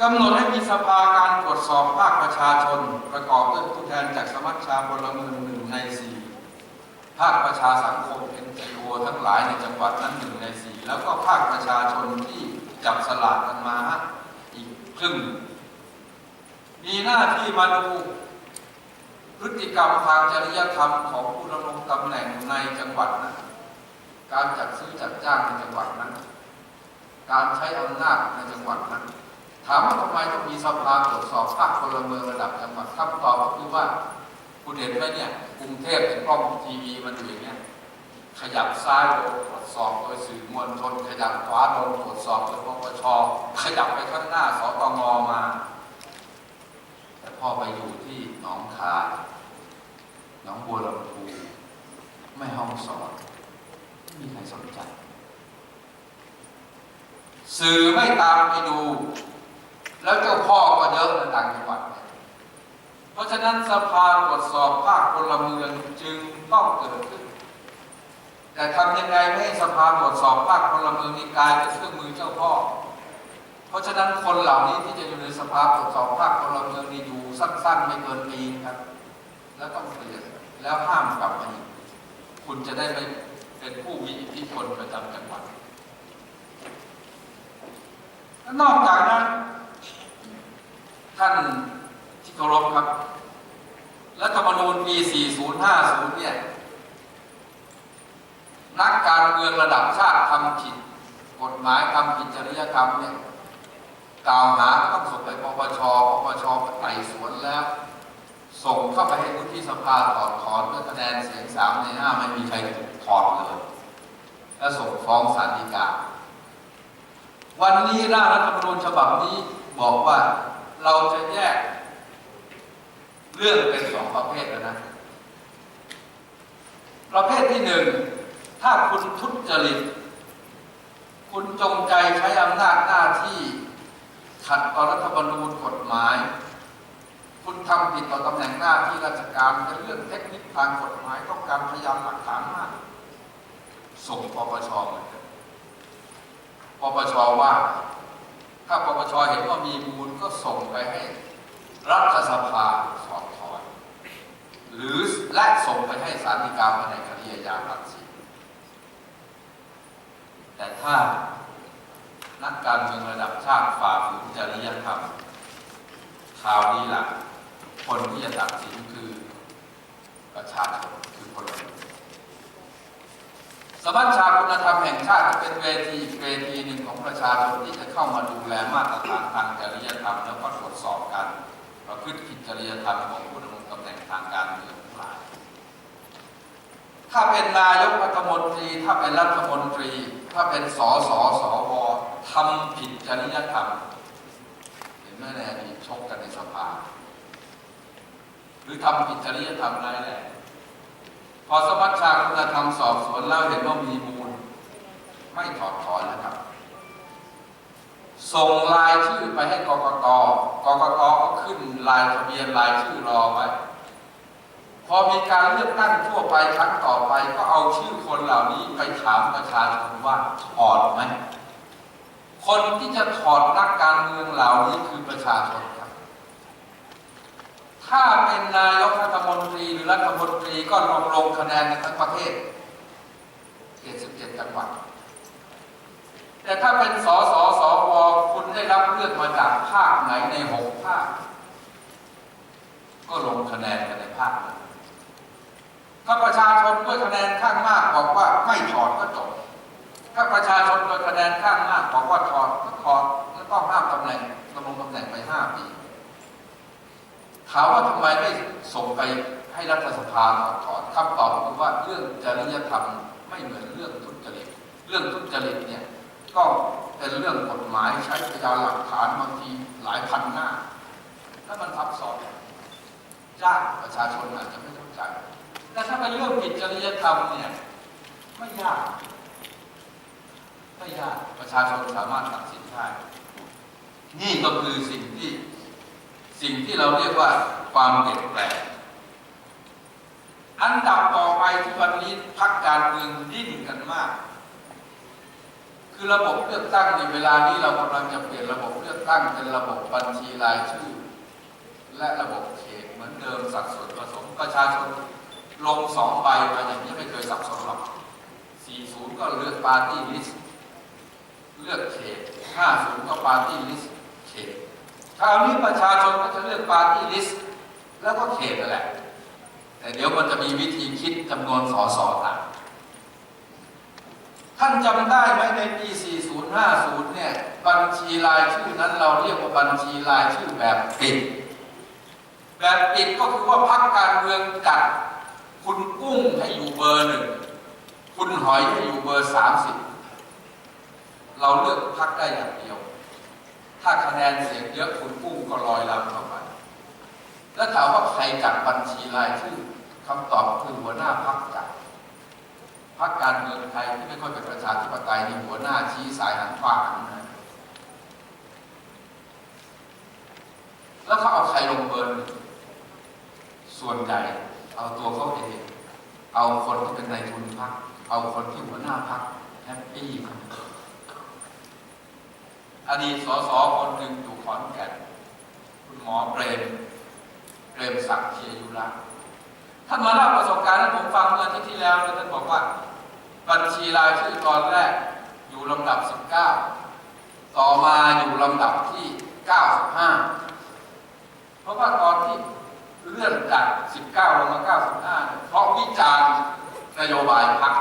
กำหนดให้มีสภาการตรวจสอบภาคประชาชน ประกอบด้วยผู้แทนจากสมัชชาพลเมืองหนึ่งในสี่ภาคประชาสังคม NGO ทั้งหลายในจังหวัดนั้นหนึ่งในสี่แล้วก็ภาคประชาชนที่จับสลากกันมาอีกครึ่ง มีหน้าที่มาดูพฤติกรรมทางจริยธรรมของผู้ดำรงตำแหน่งในจังหวัดนั้นการจัดซื้อจัดจ้างในจังหวัดนั้น การใช้อำนาจในจังหวัดนั้น ถามว่าทำไมต้องมีสภาตรวจสอบภาคพลเมืองระดับจังหวัดคำตอบก็คือว่าคุณเห็นไหมเนี่ยกรุงเทพเป็นกล้องทีวีมันอยู่อย่างเงี้ยขยับซ้ายโดนตรวจสอบโดยสื่อมวลชนขยับขวาโดนตรวจสอบโดยปปชขยับไปข้างหน้าสตงมา แต่พอไปอยู่ที่หนองคายหนองบัวลำพูไม่ห้องสอนไม่มีใครสนใจสื่อไม่ตามไปดู แล้วเจ้าพ่อก็เยอะในต่างจังหวัด เพราะฉะนั้นสภาตรวจสอบภาคพลเมืองจึงต้องเกิดขึ้น แต่ทำยังไงไม่ให้สภาตรวจสอบภาคพลเมืองนี้กลายเป็นเครื่องมือเจ้าพ่อ เพราะฉะนั้นคนเหล่านี้ที่จะอยู่ในสภาตรวจสอบภาคพลเมืองนี่อยู่สั้นๆ ไม่เกินปีครับ แล้วต้องเปลี่ยนแล้วห้ามกลับมาอีกคุณจะได้ไม่เป็นผู้มีอิทธิพลประจำจังหวัดนอกจากนั้น ท่านที่เคารพครับ รัฐธรรมนูญปี 4050 เนี่ย นักการเมืองระดับชาติทำผิด กฎหมายทำผิดจริยธรรมเนี่ย กล่าวหาต้องส่งไปปปช ปปชไต่สวนแล้ว ส่งเข้าไปให้วุฒิสภาถอดถอนด้วยคะแนนเสียงสามในห้าไม่มีใครถอดเลย แล้วส่งฟ้องศาลฎีกาวันนี้ร่างรัฐธรรมนูญฉบับนี้บอกว่า เราจะแยก เรื่องเป็นสองประเภทแล้วนะ ประเภทที่หนึ่ง ถ้าคุณทุจริต คุณจงใจใช้อำนาจหน้าที่ขัดต่อรัฐธรรมนูญกฎหมาย คุณทำผิดต่อตำแหน่งหน้าที่ราชการเป็นเรื่องเทคนิคทางกฎหมายต้องการพยานหลักฐานมาก ส่งปปชเหมือนกันปปชว่า ถ้าปปชเห็นว่ามีมูลก็ส่งไปให้รัฐสภาสอบถอนหรือและส่งไปให้ศาลฎีกาแผนกคดีอาญาตัดสินแต่ถ้านักการเมืองระดับชาติฝ่าฝืนจริยธรรมคราวนี้ล่ะคนที่จะตัดสินคือประชาชนคือพลเมือ สมัชชาคุณธรรมแห่งชาติเป็นเวทีเวทีหนึ่งของประชาชนที่จะเข้ามาดูแลมาตรฐานทางจริยธรรมแล้วก็ตรวจสอบการประพฤติผิดจริยธรรมของผู้ดำรงตำแหน่งทางการเมืองทั้งหลายถ้าเป็นนายกรัฐมนตรี ถ้าเป็นรัฐมนตรี ถ้าเป็นสสสวทำผิดจริยธรรมเห็นไหมในอดีตชกกันในสภา หรือทำผิดจริยธรรมอะไรแรง พอสมัชชาคุณธรรมสอบสวนแล้วเห็นว่ามีมูล ไม่ถอดถอนนะครับ ส่งรายชื่อไปให้กกตกกตก็ขึ้นรายทะเบียนรายชื่อรอไว้พอมีการเลือกตั้งทั่วไปครั้งต่อไปก็เอาชื่อคนเหล่านี้ไปถามประชาชนว่าถอดไหมคนที่จะถอดนักการเมืองเหล่านี้คือประชาชน ถ้าเป็นนายกรัฐมนตรีหรือรัฐมนตรีก็ลงลงคะแนนในทั้งประเทศ77จังหวัด แต่ถ้าเป็นสสสวคุณได้รับเลือกมาจากภาคไหนในหกภาค ก็ลงคะแนนกันในภาคนั้นถ้าประชาชนด้วยคะแนนข้างมากบอกว่าไม่ถอดก็จบ ถ้าประชาชนโดยคะแนนข้างมากบอกว่าถอดก็ถอดแล้วก็ห้ามตำแหน่งดำรงตำแหน่งไปห้าปี ถามว่าทำไมไม่ส่งไปให้รัฐสภาถอดถอนคำตอบคือว่าเรื่องจริยธรรมไม่เหมือนเรื่องทุจริต เรื่องทุจริตเนี่ยก็เป็นเรื่องกฎหมายใช้พยานหลักฐานบางทีหลายพันหน้าแล้วมันซับซ้อนยากประชาชนอาจจะไม่เข้าใจแต่ถ้าเป็นเรื่องผิดจริยธรรมเนี่ยไม่ยากไม่ยากประชาชนสามารถตัดสินได้นี่ก็คือสิ่งที่ สิ่งที่เราเรียกว่าความเปลี่ยนแปลงอันดับต่อไปที่วันนี้พักการเมืองดิ้นกันมากคคือระบบเลือกตั้งในเวลานี้เรากำลังจะเปลี่ยนระบบเลือกตั้งเป็นระบบบัญชีรายชื่อ และระบบเขตเหมือนเดิมสัดส่วนผสมประชาชนลงสองใบมาอย่างนี้ไม่เคยสับสนหรอก 40 ก็เลือกปาร์ตี้ลิสต์ เลือกเขต 50 ก็ปาร์ตี้ลิสต์เขต คราวนี้ประชาชนก็จะเลือกปาร์ตี้ลิสต์แล้วก็เขตนั่นแหละ แต่เดี๋ยวมันจะมีวิธีคิดจำนวนสสต่างท่านจำได้ไหมในปี 4050 เนี่ย บัญชีรายชื่อนั้นเราเรียกว่าบัญชีรายชื่อแบบปิด แบบปิดก็คือว่าพรรคการเมืองจัด คุณกุ้งให้อยู่เบอร์หนึ่ง คุณหอยให้อยู่เบอร์สามสิบเราเลือกพรรคได้อย่างเดียว ถ้าคะแนนเสียงเยอะคุณกุ้งก็ลอยลำเข้าไปแล้วถามว่าใครจัดบัญชีรายชื่อคำตอบคือหัวหน้าพรรคจัดพรรคการเมืองไทยที่ไม่ค่อยเป็นประชาธิปไตยนี่หัวหน้าชี้สายหันขวาหันนะแล้วเขาเอาใครลงเบอร์ส่วนใหญ่เอาตัวเขาเอง เอาคนที่เป็นนายทุนพรรคเอาคนที่หัวหน้าพรรคแฮปปี้ครับ อดีตสสคนหนึ่งอยู่ขอนแก่นคุณหมอเปรมเปรมศักดิ์เทียยุระท่านมาเล่าประสบการณ์ให้ผมฟังเมื่ออาทิตย์ที่แล้วแล้วท่านบอกว่า บัญชีรายชื่อตอนแรกอยู่ลำดับ 19 ต่อมาอยู่ลำดับที่ 95 เพราะว่าตอนที่เลื่อนจาก 19 ลงมา 95เนี่ยเพราะวิจารณ์นโยบายพรรค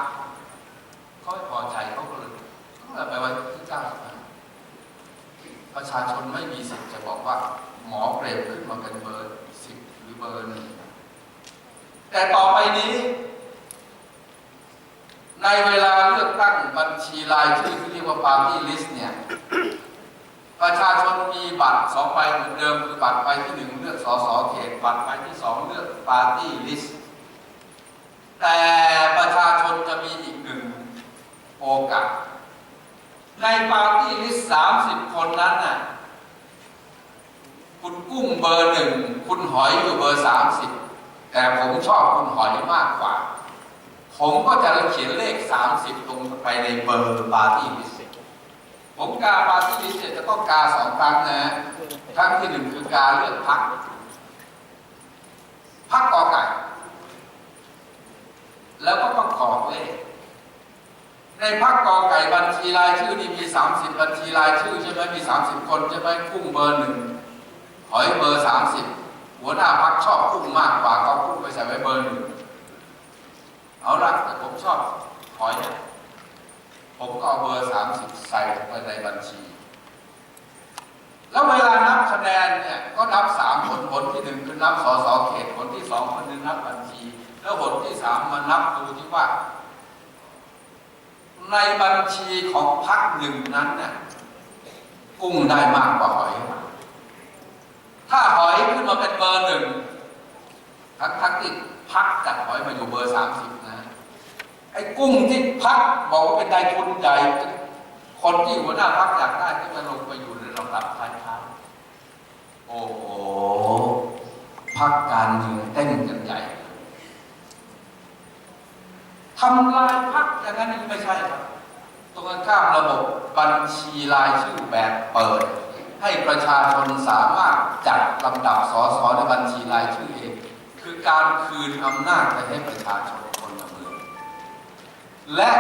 เขาไม่พอใจเขาก็เลยเขาเลยไปไว้ที่ 95 ประชาชนไม่มีสิทธิ์จะบอกว่า หมอเปรมขึ้นมาเป็นเบอร์สิบหรือเบอร์หนึ่งแต่ต่อไปนี้ ในเวลาเลือกตั้งบัญชี รายชื่อที่เรียกว่าปาร์ตี้ลิสต์เนี่ย ประชาชนมีบัตรสองใบเหมือนเดิมคือบัตรใบที่หนึ่งเลือกสสเขตบัตรใบที่สองเลือกปาร์ตี้ลิสต์แต่ประชาชนจะมีอีกหนึ่งโอกาส ในปาร์ตี้ลิสต์สามสิบคนนั้นน่ะคุณกุ้งเบอร์หนึ่งคุณหอยอยู่เบอร์สามสิบแต่ผมชอบคุณหอยมากกว่า ผมก็จะเขียนเลขสามสิบลงไปในเบอร์ปาร์ตี้ลิสต์ผมกาปาร์ตี้ลิสต์เนี่ยจะต้องกาสองครั้งนะครั้งที่หนึ่งคือการเลือกพักพักกอไก่ แล้วก็ประกอบเลข ในพักกอไก่บัญชีรายชื่อนี่มี 30 บัญชีรายชื่อใช่ไหมมี 30 คนใช่ไหมกุ้งเบอร์หนึ่งหอยเบอร์ 30 หัวหน้าพักชอบกุ้งมากกว่าก็กุ้งไปใส่ไว้เบอร์หนึ่ง เอาละแต่ผมชอบหอยเนี่ยผมก็เอาเบอร์30ใส่ลงไปในบัญชี แล้วเวลานับคะแนนเนี่ยก็นับสามผลผลที่หนึ่งคือนับสสเขตผลที่สองคือนับบัญชี แล้วผลที่สามมานับดูที่ว่า ในบัญชีของพรรคหนึ่งนั้นเนี่ยกุ้งได้มากกว่าหอย ถ้าหอยขึ้นมาเป็นเบอร์หนึ่งทั้งทั้งที่พักจัดหอยมาอยู่เบอร์สามสิบ ไอ้กุ้งที่พักบอกว่าเป็นนายทุนใหญ่คนที่หัวหน้าพักอยากได้ก็จะลงไปอยู่ในลำดับท้ายๆโอ้โหพักการเมืองเต้นกันใหญ่ทำลายพักอย่างนั้นไม่ใช่ครับตรงกันข้ามระบบบัญชีรายชื่อแบบเปิด ให้ประชาชนสามารถจัดลำดับสสในบัญชีรายชื่อเอง คือการคืนอำนาจไปให้ประชาชน และ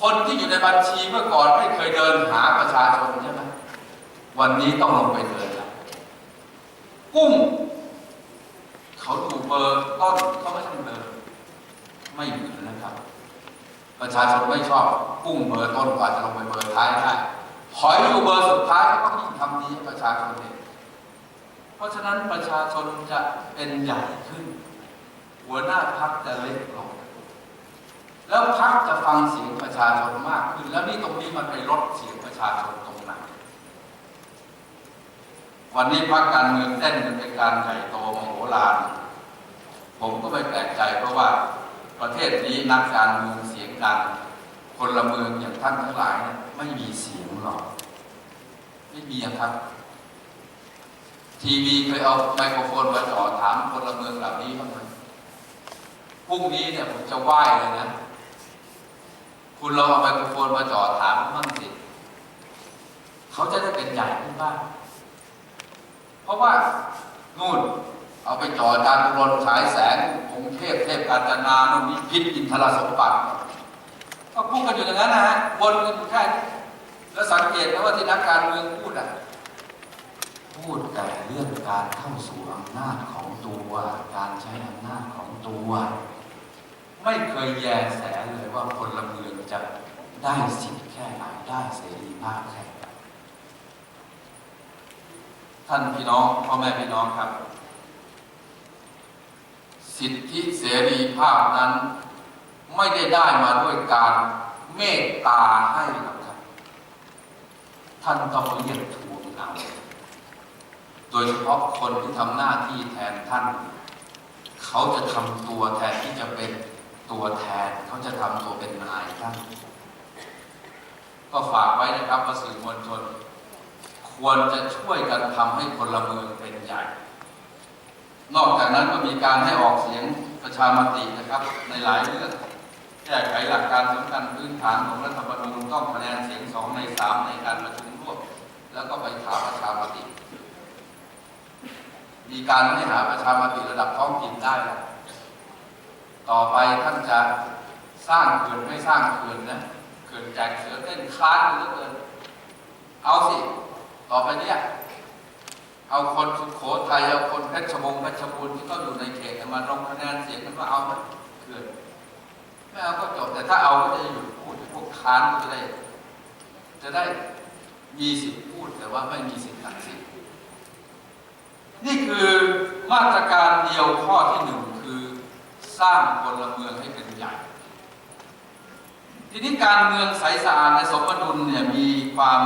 คนที่อยู่ในบัญชีเมื่อก่อนไม่เคยเดินหาประชาชนใช่ไหมวันนี้ต้องลงไปเดินแล้วกุ้ง เขาดูเบอร์ต้นเขาไม่ต้องเดินไม่เหมือนนะครับ ประชาชนไม่ชอบกุ้งเบอร์ต้นกว่าจะลงไปเบอร์ท้ายได้หอยอยู่เบอร์สุดท้ายก็ต้องยิ่งทำดีให้ประชาชนเห็นเพราะฉะนั้นประชาชนจะเป็นใหญ่ขึ้น หัวหน้าพักจะเล็กลง แล้วพักจะฟังเสียงประชาชนมากขึ้น แล้วนี่ตรงนี้มันไปลดเสียงประชาชนตรงไหนวันนี้พักการเมืองเต้นเป็นการใหญ่โตมโหฬารผมก็ไม่แปลกใจเพราะว่าประเทศนี้นักการเมืองเสียงดังคนละเมืองอย่างท่านทั้งหลายไม่มีเสียงหรอก ไม่มีอะครับ ทีวีเคยเอาไมโครโฟนมาจ่อถามคนละเมืองเหล่านี้บ้างไหมพรุ่งนี้เนี่ยผมจะไหว้เลยนะ คุณลองเอาไมโครโฟนมาจ่อถามมั่งสิเขาจะได้เป็นใหญ่ขึ้นบ้างเพราะว่านู่นเอาไปจ่ออาจารรนฉายแสงองค์เทพเทพกาญจนานุนิพิษอินทรสมบัติก็พูดกันอยู่อย่างนั้นนะฮะวนกันอยู่แค่นี้แล้วสังเกตนะว่าที่นักการเมืองพูดอะพูดแต่เรื่องการเข้าสู่อำนาจของตัว การใช้อำนาจของตัว ไม่เคยแยแสเลยว่าพลเมืองจะได้สิทธิ์แค่ไหนได้เสรีภาพแค่ไหนท่านพี่น้องพ่อแม่พี่น้องครับ สิทธิเสรีภาพนั้น ไม่ได้ได้มาด้วยการเมตตาให้หรอกครับ ท่านต้องเรียกทวงเอาโดยเฉพาะคนที่ทำหน้าที่แทนท่าน เขาจะทำตัวแทนที่จะเป็น ตัวแทนเขาจะทำตัวเป็นนายท่านก็ฝากไว้นะครับว่าสื่อมวลชน ควรจะช่วยกันทำให้พลเมืองเป็นใหญ่ นอกจากนั้นก็มีการให้ออกเสียงประชามตินะครับ ในหลายเรื่องแก้ไขหลักการสำคัญพื้นฐานของรัฐธรรมนูญต้องคะแนนเสียงสองในสามในการประชุมร่วมแล้วก็ไปถามประชามติ มีการให้หาประชามติระดับท้องถิ่นได้แล้ว ต่อไปท่านจะสร้างเขื่อนไม่สร้างเขื่อนนะเขื่อนแจกเสือเต้นคลานเหลือเกินเอาสิ ต่อไปเนี่ย เอาคนสุโขทัยเอาคนเพชรบูรณ์เพชรบูรณ์ที่เขาอยู่ในเขตมาลงคะแนนเสียงกันว่าเอามเขื่อนไม่เอาก็จบแต่ถ้าเอาก็จะหยุดพูดพวกค้านก็จะได้ จะได้มีสิทธิ์พูดแต่ว่าไม่มีสิทธิ์ตัดสินนี่คือมาตรการเดียวข้อที่หนึ่งคือ สร้างพลเมืองให้เป็นใหญ่ ทีนี้การเมืองใสสะอาดในสมดุลเนี่ยมีความ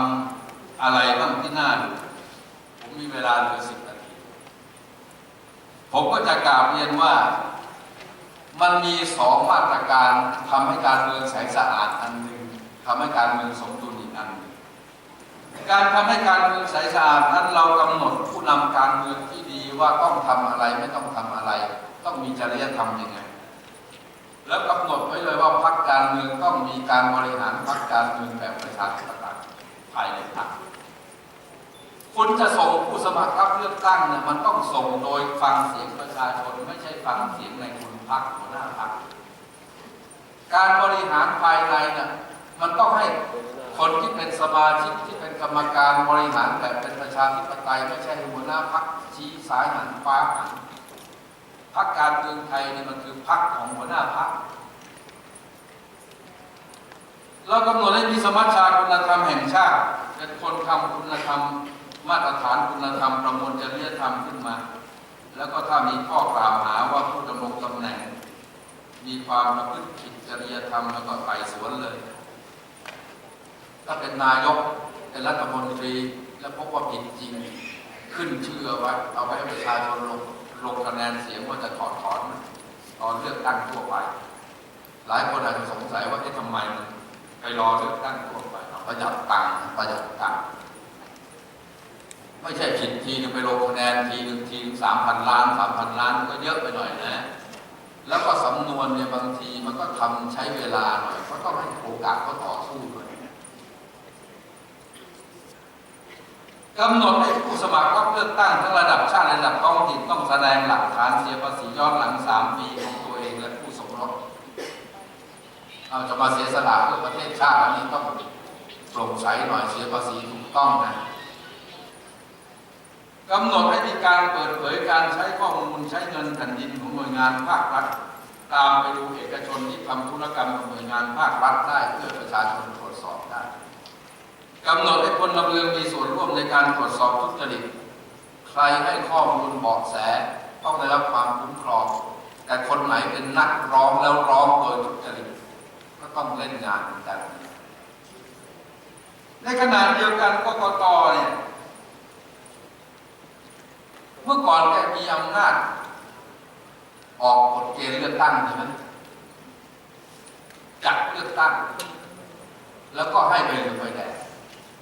อะไรบ้างที่น่าดูผมมีเวลาเหลือสิบนาที ผมก็จะกล่าวเรียนว่ามันมีสองมาตรการทำให้การเมืองใสสะอาดอันหนึ่งทำให้การเมืองสมดุลอีกอันหนึ่งการทำให้การเมืองใสสะอาดนั้นเรากำหนดผู้นำการเมืองที่ดีว่าต้องทำอะไรไม่ต้องทำอะไร ต้องมีจริยธรรมยังไง แล้วกำหนดไว้เลยว่าพรรคการเมืองต้องมีการบริหารพรรคการเมืองแบบประชาธิปไตยภายในพรรคคุณจะส่งผู้สมัครรับเลือกตั้งเนี่ยมันต้องส่งโดยฟังเสียงประชาชนไม่ใช่ฟังเสียงในคุณพรรคหัวหน้าพรรคการบริหารภายในเนี่ยมันต้องให้คนที่เป็นสมาชิกที่เป็นกรรมการบริหารแบบเป็นประชาธิปไตยไม่ใช่หัวหน้าพักชี้สายหันฟ้าหัน พักการเมืองไทยนี่มันคือพักของหัวหน้าพักเรากำหนดให้มีสมัชชาคุณธรรมแห่งชาติเป็นคนทำคุณธรรม มาตรฐานคุณธรรมประมวลจริยธรรมขึ้นมา แล้วก็ถ้ามีข้อกล่าวหาว่าผู้ดำรงตำแหน่ง มีความประพฤติผิดจริยธรรมแล้วก็ไต่สวนเลยถ้าเป็นนายกเป็นรัฐมนตรี แล้วพบว่าผิดจริง ขึ้นชื่อเอาไว้เอาไว้ให้ประชาชนลง ลงคะแนนเสียงว่าจะถอดถอนตอนเลือกตั้งทั่วไป หลายคนอาจจะสงสัยว่าที่ทำไมมันไปรอเลือกตั้งทั่วไปเอาประหยัดตังค์ประหยัดตังค์ไม่ใช่ผิดทีนึงไปลงคะแนนทีหนึ่งทีหนึ่งสามพันล้านสามพันล้านก็เยอะไปหน่อยนะ แล้วก็สำนวนเนี่ยบางทีมันก็ทำใช้เวลาหน่อยก็ต้องให้โอกาสเขาต่อสู้ด้วย กำหนดให้ผู้สมัครรับเลือกตั้งทั้งระดับชาติและระดับท้องถิ่นต้องแสดงหลักฐานเสียภาษีย้อนหลัง3ปีของตัวเองและผู้สมรสเอาจะมาเสียสละเพื่อประเทศชาติอันนี้ต้องโปร่งใสหน่อยเสียภาษีถูกต้องนะกำหนดให้มีการเปิดเผยการใช้ข้อมูลใช้เงินแผ่นดินของหน่วยงานภาครัฐ ตามไปดูเอกชนที่ทำธุรกรรมกับหน่วยงานภาครัฐได้เพื่อประชาชนตรวจสอบได้ กำหนดให้พลเมืองมีส่วนร่วมในการตรวจสอบทุจริต ใครให้ข้อมูลเบาะแสต้องได้รับความคุ้มครอง แต่คนไหนเป็นนักร้องแล้วร้องโดยทุจริต ก็ต้องเล่นงานเหมือนกันในขณะเดียวกันกกตเนี่ยเมื่อก่อนแกมีอำนาจออกกฎเกณฑ์เลือกตั้งใช่ไหมจัดเลือกตั้ง แล้วก็ให้ไปเหลือไปแดง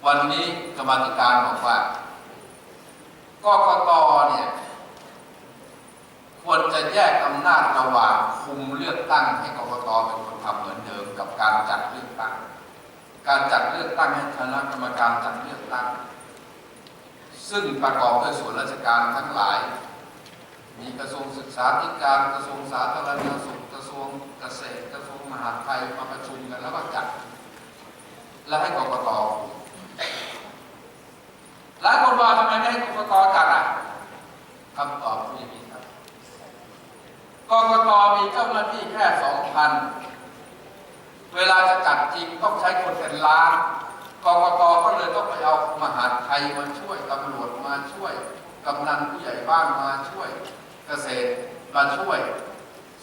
วันนี้กรรมธิการบอกว่ากกตเนี่ย ควรจะแยกอำนาจระหว่างคุมเลือกตั้งให้กกตเป็นคนทำเหมือนเดิมกับการจัดเลือกตั้ง การจัดเลือกตั้งให้คณะกรรมการจัดเลือกตั้ง ซึ่งประกอบด้วยส่วนราชการทั้งหลาย มีกระทรวงศึกษาธิการกระทรวงสาธารณสุขกระทรวงเกษตรกระทรวงมหาดไทยมาประชุมกันแล้วก็จัด และให้กกต หลายคนว่าทำไมไม่ให้กรกตจัดอะคำตอบคืออย่างนี้ครับกรกตมีเจ้าหน้าที่แค่สองพันเวลาจะจัดจริงต้องใช้คนเป็นล้านกรกตก็เลยต้องไปเอามหาดไทยมาช่วยตำรวจมาช่วยกำนันผู้ใหญ่บ้านมาช่วย เกษตรมาช่วย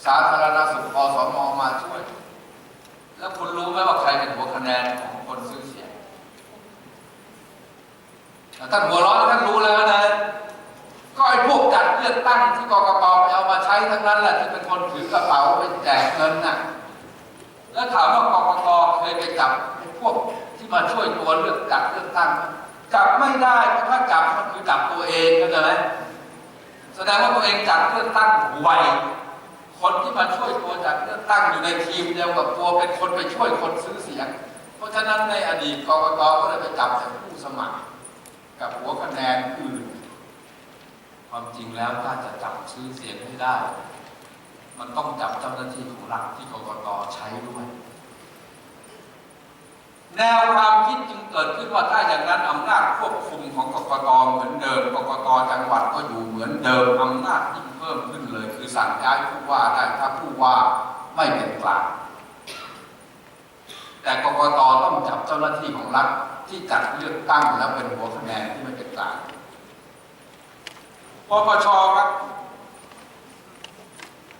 สาธารณสุขอสมมาช่วย แล้วคุณรู้ไหมว่าใครเป็นหัวคะแนนของคนซื้อเท่านหัวเร้อนท่านรู้แล้วนะ ก็ไอ้พวกจัดเลือกตั้งที่กกตไปเอามาใช้ทั้งนั้นแหละที่เป็นคนถือกระเป๋าไปแจกเงินน่ะแล้วถามว่ากกตเคยไปจับไอ้พวกที่มาช่วยตัวเลือกจัดเลือกตั้ง จับไม่ได้เพราะถ้าจับมันคือจับตัวเองก็เลยแสดงว่าตัวเองจัดเลือกตั้งไวคนที่มาช่วยตัวจัดเลือกตั้งอยู่ในทีมเดียวกับตัวเป็นคนไปช่วยคนซื้อเสียง เพราะฉะนั้นในอดีตกกตก็เลยไปจับแต่ผู้สมัคร กับหัวคะแนนอื่น ความจริงแล้วถ้าจะจับซื้อเสียงให้ได้ มันต้องจับเจ้าหน้าที่ของรัฐที่กกตใช้ด้วย แนวความคิดจึงเกิดขึ้นว่าถ้าอย่างนั้นอำนาจควบคุมของกกตเหมือนเดิมกกตจังหวัดก็อยู่เหมือนเดิมอำนาจยิ่งเพิ่มขึ้นเลย คือสั่งย้ายผู้ว่าได้ถ้าผู้ว่าไม่เป็นกลางแต่กกตต้องจับเจ้าหน้าที่ของรัฐ ที่จัดเลือกตั้งแล้วเป็นหัวคะแนนที่ไม่เป็นกลางปปชครับ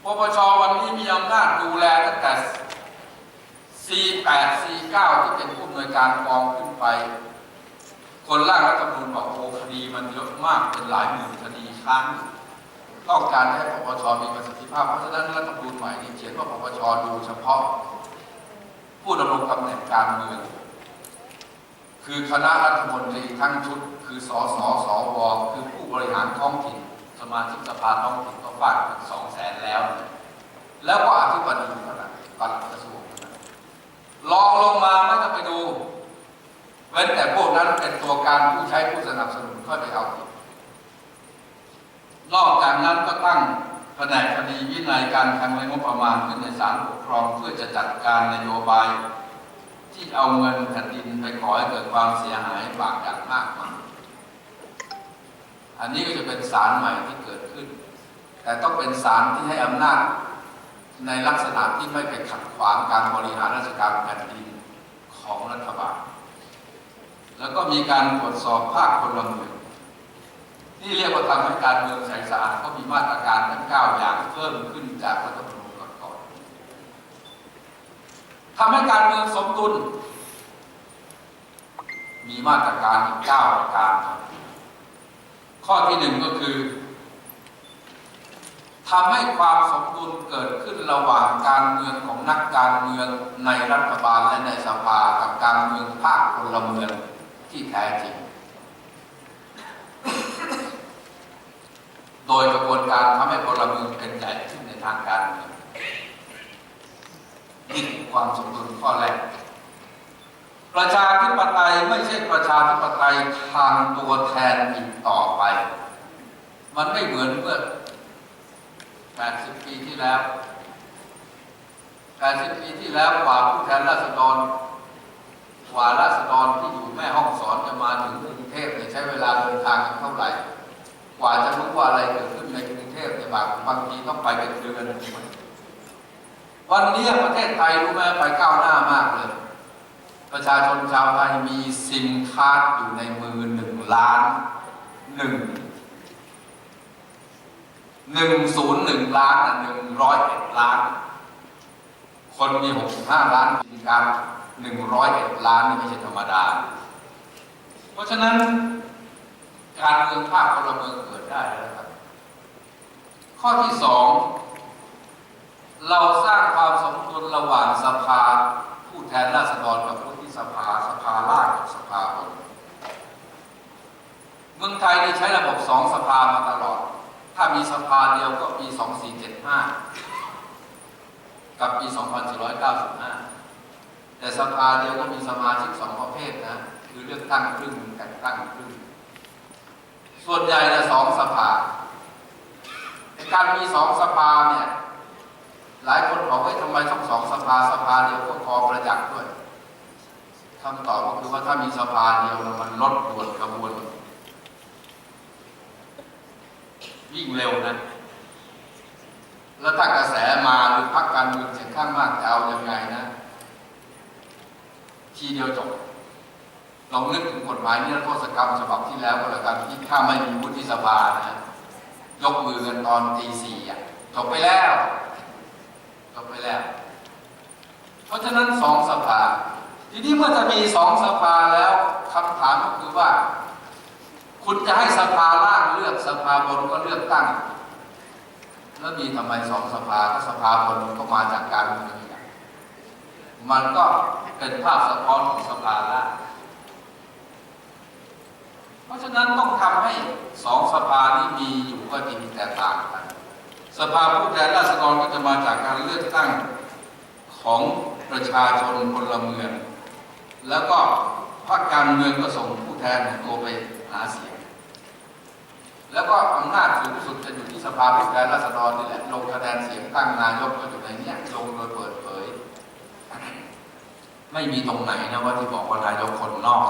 ปปชวันนี้มีอำนาจดูแลตั้งแต่48 49ที่เป็นผู้อำนวยการกองขึ้นไป คนร่างรัฐธรรมนูญบอกโอ้คดีมันเยอะมากเป็นหลายหมื่นคดีครั้งต้องการให้ปปชมีประสิทธิภาพ เพราะฉะนั้นรัฐธรรมนูญใหม่นี้เขียนว่าปปชดูเฉพาะ ผู้ดำรงตำแหน่งการเมือง คือคณะรัฐมนตรีทั้งชุด คือสสสวคือผู้บริหารท้องถิ่น สมาชิกสภาท้องถิ่นก็ฟาดถึงสองแสนแล้ว แล้วก็อธิบดีเท่านั้นปลัดกระทรวงลองลงมาไม่ต้องไปดู เว้นแต่พวกนั้นเป็นตัวการผู้ใช้ผู้สนับสนุนค่อยไปเอาผิดนอกจากนั้นก็ตั้งแผนกคดีวินัยการคลังและงบประมาณขึ้นในศาลปกครองเพื่อจะจัดการนโยบาย ที่เอาเงินแผ่นดินไปก่อให้เกิดความเสียหายบางอย่มากมายอันนี้ก็จะเป็นศาลใหม่ที่เกิดขึ้น แต่ต้องเป็นศาลที่ให้อำนาจในลักษณะที่ไม่ไปขัดขวางการบริหารราชการแผ่นดินของรัฐบาล แล้วก็มีการตรวจสอบภาคพลเมืองที่เรียกว่าทำให้การเมืองใสสะอาดก็มีมาตรการทั้งเก้าอย่างเพิ่มขึ้นจากรัฐธรรมนูญก่อนๆ ทำให้การเมืองสมดุล มีมาตรการอีกเก้าประการข้อที่หนึ่งก็คือทำให้ความสมดุลเกิดขึ้นระหว่างการเมืองของนักการเมืองในรัฐบาลและในสภากับการเมืองภาคพลเมืองที่แท้จริง โดยกระบวนการทำให้พลเมืองเป็นใหญ่ขึ้นในทางการเมือง นี่คือความสมดุลข้อแรก ประชาธิปไตยไม่ใช่ประชาธิปไตยทางตัวแทนอีกต่อไป มันไม่เหมือนเมื่อ 80 ปีที่แล้ว 80 ปีที่แล้วกว่าผู้แทนราษฎรกว่าราษฎรที่อยู่แม่ห้องสอนจะมาถึงกรุงเทพเนี่ยใช้เวลาเดินทางกันเท่าไหร่ กว่าจะรู้ว่าอะไรเกิดขึ้นในกรุงเทพเนี่ยบางบางทีต้องไปเป็นเดือน วันนี้ประเทศไทยรู้ไหมไปก้าวหน้ามากเลย ประชาชนชาวไทยมีซิมการ์ดอยู่ในมือหนึ่งล้านหนึ่งหนึ่งศูนย์หนึ่งล้านหนึ่งร้อยเอ็ดล้าน คนมีหกสิบห้าล้านซิมการ์ดหนึ่งร้อยเอ็ดล้านนี่ไม่ใช่ธรรมดา เพราะฉะนั้นการเมืองภาคพลเมืองเกิดได้แล้วครับ ข้อที่สอง เราสร้างความสมดุลระหว่างสภา ผู้แทนราษฎรกับผู้ที่สภาสภาล่างกับสภาบนเมืองไทยนี่ใช้ระบบสองสภามาตลอด ถ้ามีสภาเดียวก็ปี 2475 กับปี 2495 แต่สภาเดียวก็มีสมาชิกสองประเภทนะ คือเลือกตั้งครึ่งหนึ่งแต่งตั้งครึ่ง ส่วนใหญ่ละสองสภาการมีสองสภาเนี่ย หลายคนบอกว่าทำไมต้องสองสภาสภาเดียวก็พอประจักษ์ด้วยคำตอบก็คือว่าถ้ามีสภาเดียวมันลดด่วนกระบวนวิ่งเร็วนะแล้วถ้ากระแสมาหรือพักการเมืองเสียงข้างมากจะเอายังไงนะ ทีเดียวจบลองนึกถึงกฎหมายนิรโทษกรรมฉบับที่แล้วก็แล้วกันที่ถ้าไม่มีวุฒิสภานะยกมือกันตอนตีสี่อะจบไปแล้วจบไปแล้ว เพราะฉะนั้นสองสภา ที นี้เมื่อจะมีสองสภาแล้วคำถามก็คือว่า คุณจะให้สภาล่างเลือกสภาบนก็เลือกตั้ง แล้วมีทำไมสองสภาก็สภาบนก็มาจากการเมืองอย่างมันก็เป็นภาพสะท้อนของสภาล่างเพราะฉะนั้นต้องทำให้สองสภานี้มีอยู่ก็จริงแต่ต่างกัน สภาผู้แทนราษฎรก็จะมาจากการเลือกตั้งของประชาชนพลเมือง แล้วก็พรรคการเมืองก็ส่งผู้แทนของตัวไปหาเสียง แล้วก็อำนาจสูงสุดจะอยู่ที่สภาผู้แทนราษฎรนี่แหละลงคะแนนเสียงตั้งนายกก็อยู่ในเนี้ยลงโดยเปิดเผย ไม่มีตรงไหนนะว่าที่บอกว่านายกคนนอก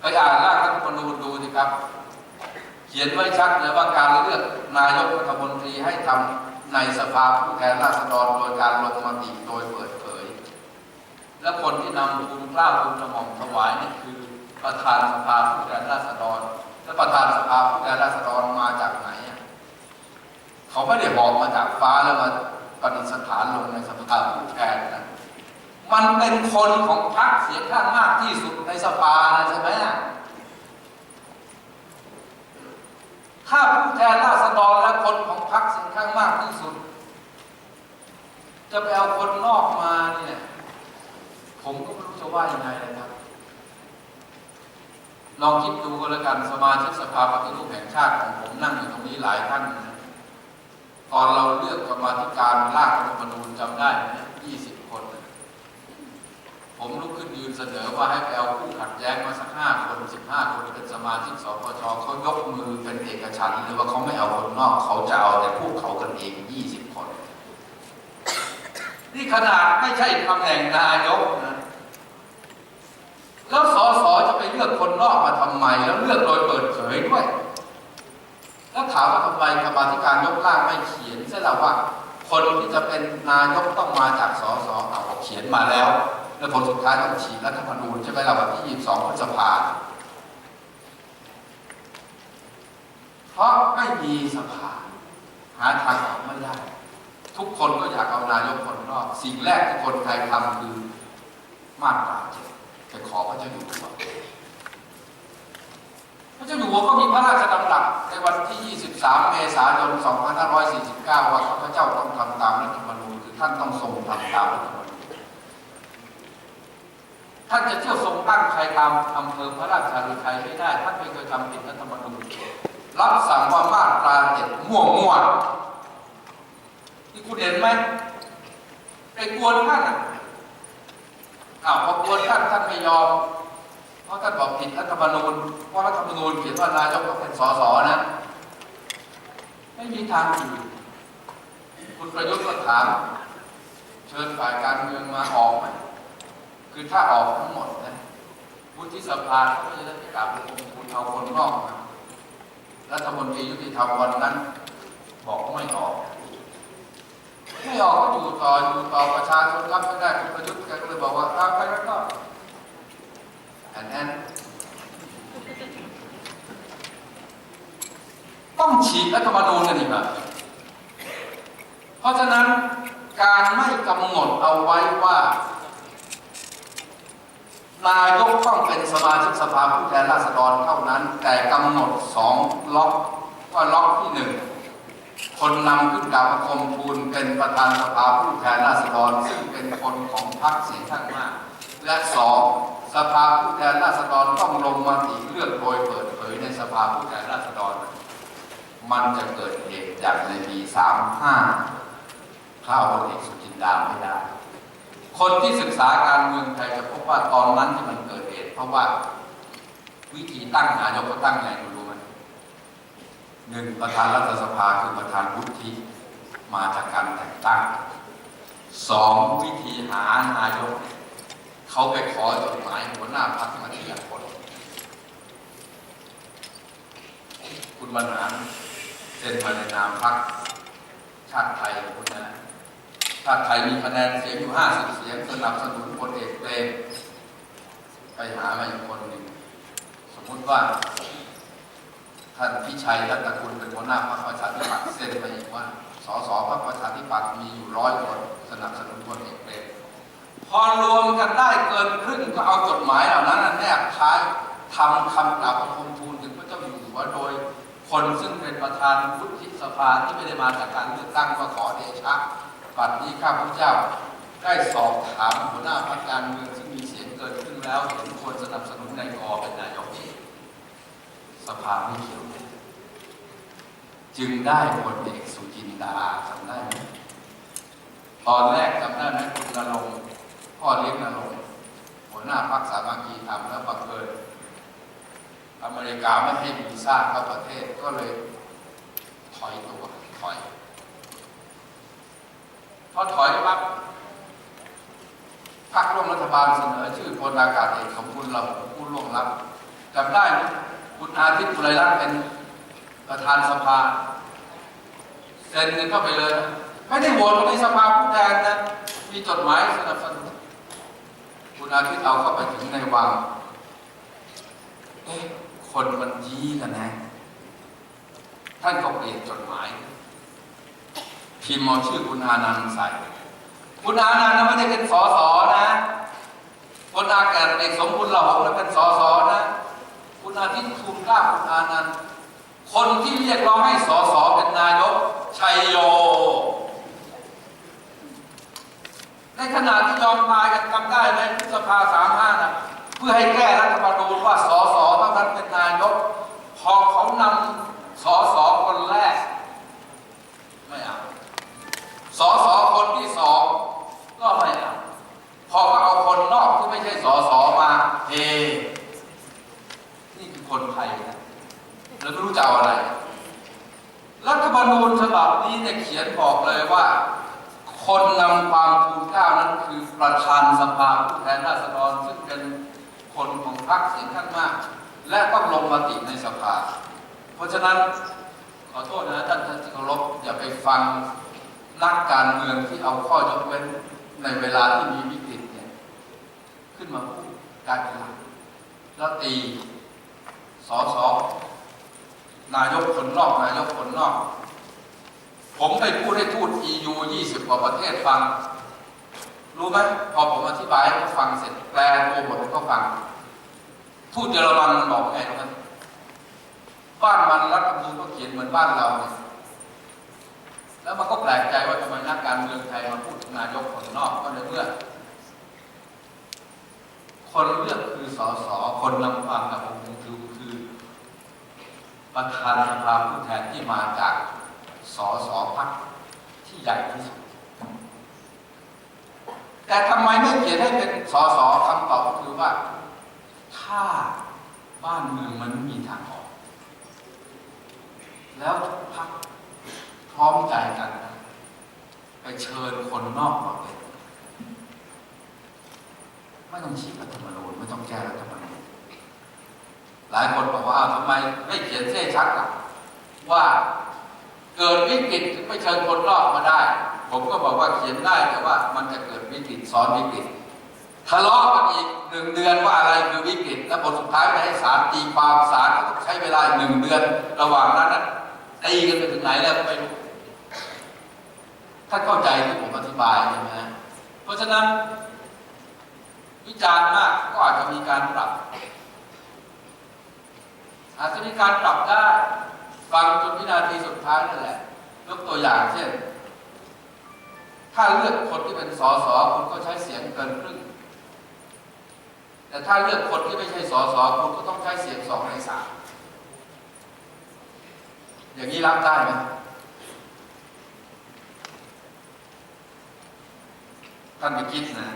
ไปอ่านร่างรัฐธรรมนูญดูสิครับ เขียนไว้ชัดเลยว่าการเลือกนายกรัฐมนตรีให้ทำในสภาผู้แทนราษฎรโดยการลงมติโดยเปิดเผย และคนที่นำทูลเกล้าทูลกระหม่อมถวายนี่คือประธานสภาผู้แทนราษฎร และประธานสภาผู้แทนราษฎรมาจากไหนเขาไม่ได้บอกมาจากฟ้าแล้วมาประดิษฐานลงในสภาผู้แทนนะมันเป็นคนของพรรคเสียงข้างมากที่สุดในสภานะใช่ไหมถ้าผู้แทนราษฎรและคนของพรรคเสียงข้างมากที่สุด จะไปเอาคนนอกมาเนี่ย ผมก็ไม่รู้จะว่ายังไงนะครับ ลองคิดดูก็แล้วกันสมาชิกสภาปฏิรูปแห่งชาติของผมนั่งอยู่ตรงนี้หลายท่านนะตอนเราเลือกกรรมธิการร่างรัฐธรรมนูญจำได้ไหมยี่สิบคน ผมลุกขึ้นยืนเสนอว่าให้ไปเอาผู้ขัดแย้งมาสักห้าคนสิบห้าคนเป็นสมาชิกสปชเขายกมือเป็นเอกฉันท์เลยว่าเขาไม่เอาคนนอกเขาจะเอาแต่พวกเขากันเองยี่สิบคน นี่ ขนาดไม่ใช่ตำแหน่งนายกนะแล้วสอสอจะไปเลือกคนนอกมาทำไม แล้วเลือกโดยเปิดเผยด้วย แล้วถามว่าทำไมกรรมาธิการยกร่างไม่เขียนเสียแล้วว่า คนที่จะเป็นนายกต้องมาจากสสเอาเขียนมาแล้ว แล้วผลสุดท้ายต้องฉีกรัฐธรรมนูญใช่ไหมเราวันที่ 22 พฤษภาเพราะไม่มีสภาหาทางออกไม่ได้ ทุกคนก็อยากเอานายกคนนอก สิ่งแรกที่คนไทยทำคือมาตราเจ็ดไปขอพระเจ้าอยู่หัวพระเจ้าอยู่หัวก็มีพระราชดำรัสในวันที่ 23 เมษายน 2549 ว่าข้าพเจ้าต้องทำตามรัฐธรรมนูญคือท่านต้องทรงทำตามรัฐธรรมนูญท่านจะเที่ยวทรงตั้งใครตามอำเภอพระราชาฤทัยไม่ได้ ท่านไม่เคยทำผิดรัฐธรรมนูญรับสั่งว่ามาตราเจ็ดมั่วมั่ว คุณเห็นไหมไปกวนท่านอะอ้าวพอกวนท่านท่านไม่ยอม เพราะท่านบอกผิดรัฐธรรมนูญเพราะรัฐธรรมนูญเขียนว่านายกต้องเป็นสสนะ ไม่มีทางอื่นคุณประยุทธ์ก็ถาม เชิญฝ่ายการเมืองมาออกไหมคือถ้าออกทั้งหมดนะวุฒิสภาก็จะได้ประกาศเป็นองค์คุณเอาคนนอกมารัฐมนตรียุติธรรมวันนั้น บอกไม่ออก ไม่ออกก็อยู่ต่ออยู่ต่อประชาชนรับไม่ได้คุณประยุทธ์แกก็เลยบอกว่าเอาไปแล้วก็แอนแอนต้องฉีกรัฐธรรมนูญกันอีกแบบเพราะฉะนั้นการไม่กำหนดเอาไว้ว่านายกต้องเป็นสมาชิกสภาผู้แทนราษฎรเท่านั้น แต่กำหนดสองล็อกว่าล็อกที่หนึ่ง คนนำขึ้นกราบบังคมทูลเป็นประธานสภาผู้แทนราษฎรซึ่งเป็นคนของพรรคเสียงข้างมาก และสองสภาผู้แทนราษฎรต้องลงมติเลือกโดยเปิดเผยในสภาผู้แทนราษฎร มันจะเกิดเหตุอย่างในปีสามห้าข้าวพลเอกสุจินดาไม่ได้ คนที่ศึกษาการเมืองไทยจะพบว่าตอนนั้นที่มันเกิดเหตุเพราะว่าวิธีตั้งนายกก็ตั้งไงคุณรู้ หนึ่งประธานรัฐสภาคือประธานวุฒิมาจากการแต่งตั้งสองวิธีหานายก เขาไปขอจดหมายหัวหน้าพรรคมาทีละคนคุณบรรหารเซ็นมาในนามพรรคชาติไทยคุณนะชาติไทยมีคะแนนเสียงอยู่50เสียงสนับสนุนพลเอกเปรมไปหามาอีกคนหนึ่งสมมติว่า ท่านพิชัยรัตนกุลเป็นหัวหน้าพรรคประชาธิปัตย์เซ็นมาอีกว่า สสพรรคประชาธิปัตย์มีอยู่ร้อยคนสนับสนุนพลเอกเปรมพอรวมกันได้เกินครึ่งก็เอาจดหมายเหล่านั้นแนบท้ายทำคำกล่าวประคมทูลถึงพระเจ้าอยู่หัวโดย คนซึ่งเป็นประธานวุฒิสภาที่ไม่ได้มาจากการเลือกตั้งก็ขอเดชะปัจจุบันข้าพเจ้าได้สอบถามหัวหน้าพรรคการเมืองซึ่งมีเสียงเกินครึ่งแล้วเห็นควรสนับสนุนในกอเป็นนายกเอง สภาไม่เกี่ยวจึงได้พลเอกสุจินดาจำได้ไหมตอนแรกจำได้ไหมคุณนรงพ่อเลี้ยงนรงหัวหน้าพรรคสามัคคีธรรมแล้วบังเอิญอเมริกาไม่ให้วีซ่าเข้าประเทศก็เลยถอยตัวถอย พอถอยปั๊บพรรคร่วมรัฐบาลเสนอชื่อพลอากาศเอกสมบูรณ์เราผู้ร่วงรับจำได้ไหม คุณอาทิตย์กุลรัตน์เป็นประธานสภาเซ็นเงินเข้าไปเลย ไม่ได้โหวตในสภาผู้แทนนะ มีจดหมายสนับสนุนคุณอาทิตย์เอาเข้าไปถึงในวังเอ๊ะคนมันยี้กันนะ ท่านก็เปลี่ยนจดหมายพิมพ์เอาชื่อคุณอานันต์ใส่ คุณอานันต์นะไม่ได้เป็นสอสอนะคนอากาศเอกสมบูรณ์เหล่าหงนะเป็นสอสอนะ คุณอาทิตย์ทูลเกล้าคุณอานันต์คนที่เรียกร้องให้สอสอเป็นนายกชัยโย ในขณะที่ยอมตายกันจำได้ไหมพฤษภาสามห้านะเพื่อให้แก้รัฐธรรมนูญว่าสอสอเท่านั้นเป็นนายก พอเขานำสอสอคนแรก ไม่เอา สอสอคนที่สองก็ไม่เอาพอเขาเอาคนนอกที่ไม่ใช่สอสอมาเฮนี่คือคนไทยนะแล้วไม่รู้จะเอาอะไร รัฐธรรมนูญฉบับนี้ เนี่ยเขียนบอกเลยว่า คนนำความทูลเกล้านั้นคือประธานสภาผู้แทนราษฎรซึ่งเป็นคนของพรรคเสียงข้างมาก และต้องลงมติในสภา เพราะฉะนั้นขอโทษนะท่านท่านที่เคารพอย่าไปฟังนักการเมืองที่เอาข้อยกเว้นในเวลาที่มีวิกฤตเนี่ยขึ้นมาพูดการเป็นหลักแล้วตีสอสอนายกคนนอกนายกคนนอก ผมไปพูดให้ทูต EU 20 กว่าประเทศฟัง รู้ไหมพอผมอธิบายให้เขาฟังเสร็จแปลตัวบทให้เขาฟัง ทูตเยอรมันบอกไงรู้ไหมบ้านมันรัฐธรรมนูญก็เขียนเหมือนบ้านเราเนี่ยแล้วมันก็แปลกใจว่าทำไมนักการเมืองไทยมาพูดนายกคนนอกก็ในเมื่อ คนเลือกคือสสคนนำความกับองค์คือคือประธานสภาผู้แทนที่มาจาก สอสอพักที่ใหญ่ที่สุด แต่ทำไมไม่เขียนให้เป็นสอสอคำตอบก็คือว่า ถ้าบ้านเมืองมันไม่มีทางออก แล้วพักพร้อมใจกัน ไปเชิญคนนอกมาเป็นไม่ต้องชี้รัฐธรรมนูญไม่ต้องแก้รัฐธรรมนูญหลายคนบอกว่าทำไมไม่เขียนเส้ชัดล่ะว่า เกิดวิกฤตถึงไม่เชิญคนนอกมาได้ ผมก็บอกว่าเขียนได้แต่ว่ามันจะเกิดวิกฤตซ้อนวิกฤตทะเลาะกันอีกหนึ่งเดือนว่าอะไรคือวิกฤต แล้วผลสุดท้ายไปให้ศาลตีความศาลก็ต้องใช้เวลาหนึ่งเดือน ระหว่างนั้นนะตีกันไปถึงไหนแล้วไม่รู้ถ้าเข้าใจที่ผมอธิบายใช่ไหมเพราะฉะนั้น วิจารณ์มากก็อาจจะมีการปรับ อาจจะมีการปรับได้ ฟังจนวินาทีสุดท้ายนั่นแหละ ยกตัวอย่างเช่น ถ้าเลือกคนที่เป็นสสคุณก็ใช้เสียงเกินครึ่ง แต่ถ้าเลือกคนที่ไม่ใช่สสคุณก็ต้องใช้เสียงสองในสามอย่างนี้รับได้ไหมท่านไปคิดนะ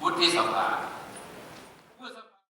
วุฒิสภา